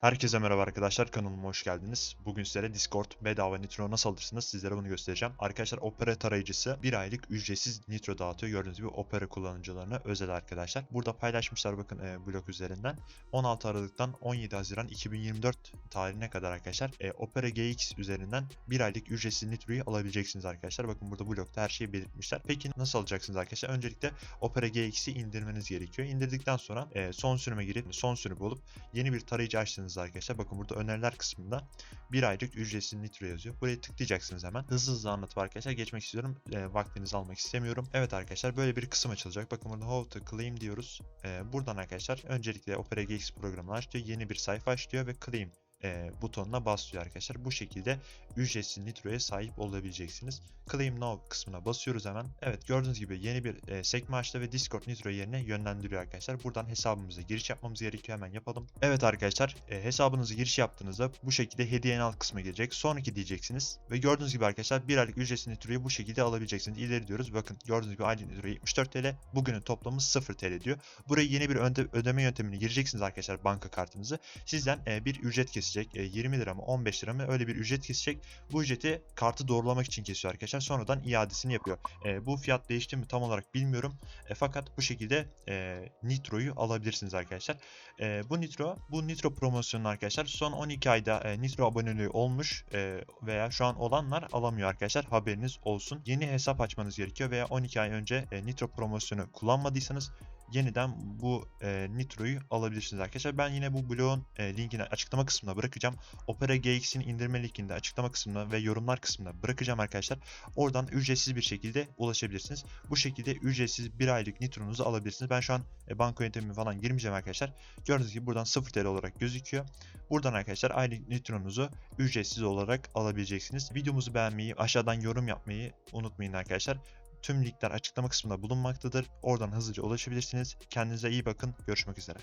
Herkese merhaba arkadaşlar kanalıma hoş geldiniz. Bugün sizlere Discord bedava Nitro nasıl alırsınız sizlere bunu göstereceğim. Arkadaşlar Opera tarayıcısı bir aylık ücretsiz Nitro dağıtıyor. Gördüğünüz gibi Opera kullanıcılarına özel arkadaşlar. Burada paylaşmışlar bakın e, blog üzerinden. 16 Aralık'tan 17 Haziran 2024 tarihine kadar arkadaşlar e, Opera GX üzerinden bir aylık ücretsiz Nitro'yu alabileceksiniz arkadaşlar. Bakın burada blogda her şeyi belirtmişler. Peki nasıl alacaksınız arkadaşlar? Öncelikle Opera GX'i indirmeniz gerekiyor. İndirdikten sonra e, son sürüme girip son sürüm olup yeni bir tarayıcı açtığınızda arkadaşlar bakın burada öneriler kısmında bir aylık ücretsiz nitro yazıyor. Buraya tıklayacaksınız hemen. Hızlı hızlı anlatıp arkadaşlar geçmek istiyorum. E, vaktinizi almak istemiyorum. Evet arkadaşlar böyle bir kısım açılacak. Bakın burada how to claim diyoruz. E, buradan arkadaşlar öncelikle Opera GX programını aç. Yeni bir sayfa aç ve claim e, butonuna basıyor arkadaşlar. Bu şekilde ücretsiz nitroya sahip olabileceksiniz. Claim Now kısmına basıyoruz hemen. Evet gördüğünüz gibi yeni bir e, sekme açtı ve Discord Nitro yerine yönlendiriyor arkadaşlar. Buradan hesabımıza giriş yapmamız gerekiyor. Hemen yapalım. Evet arkadaşlar e, hesabınızı giriş yaptığınızda bu şekilde hediye al kısmı gelecek. Sonraki diyeceksiniz. Ve gördüğünüz gibi arkadaşlar bir aylık ücretsiz nitroyu bu şekilde alabileceksiniz. İleri diyoruz. Bakın gördüğünüz gibi aylık nitro 74 TL. Bugünün toplamı 0 TL diyor. Buraya yeni bir ödeme yöntemini gireceksiniz arkadaşlar banka kartınızı. Sizden e, bir ücret kesecek. E, 20 lira mı 15 lira mı öyle bir ücret kesecek. Bu ücreti kartı doğrulamak için kesiyor arkadaşlar. Sonradan iadesini yapıyor. E, bu fiyat değişti mi tam olarak bilmiyorum. E, fakat bu şekilde e, Nitro'yu alabilirsiniz arkadaşlar. E, bu Nitro, bu Nitro promosyonu arkadaşlar son 12 ayda e, Nitro aboneliği olmuş e, veya şu an olanlar alamıyor arkadaşlar. Haberiniz olsun. Yeni hesap açmanız gerekiyor veya 12 ay önce e, Nitro promosyonu kullanmadıysanız yeniden bu e, Nitro'yu alabilirsiniz arkadaşlar. Ben yine bu blogun e, linkini açıklama kısmına bırakacağım. Opera GX'in indirme linkini de açıklama kısmına ve yorumlar kısmına bırakacağım arkadaşlar. Oradan ücretsiz bir şekilde ulaşabilirsiniz. Bu şekilde ücretsiz bir aylık Nitro'nuzu alabilirsiniz. Ben şu an e, banka yöntemimi falan girmeyeceğim arkadaşlar. Gördüğünüz gibi buradan 0 TL olarak gözüküyor. Buradan arkadaşlar aylık Nitro'nuzu ücretsiz olarak alabileceksiniz. Videomuzu beğenmeyi, aşağıdan yorum yapmayı unutmayın arkadaşlar. Tüm linkler açıklama kısmında bulunmaktadır. Oradan hızlıca ulaşabilirsiniz. Kendinize iyi bakın. Görüşmek üzere.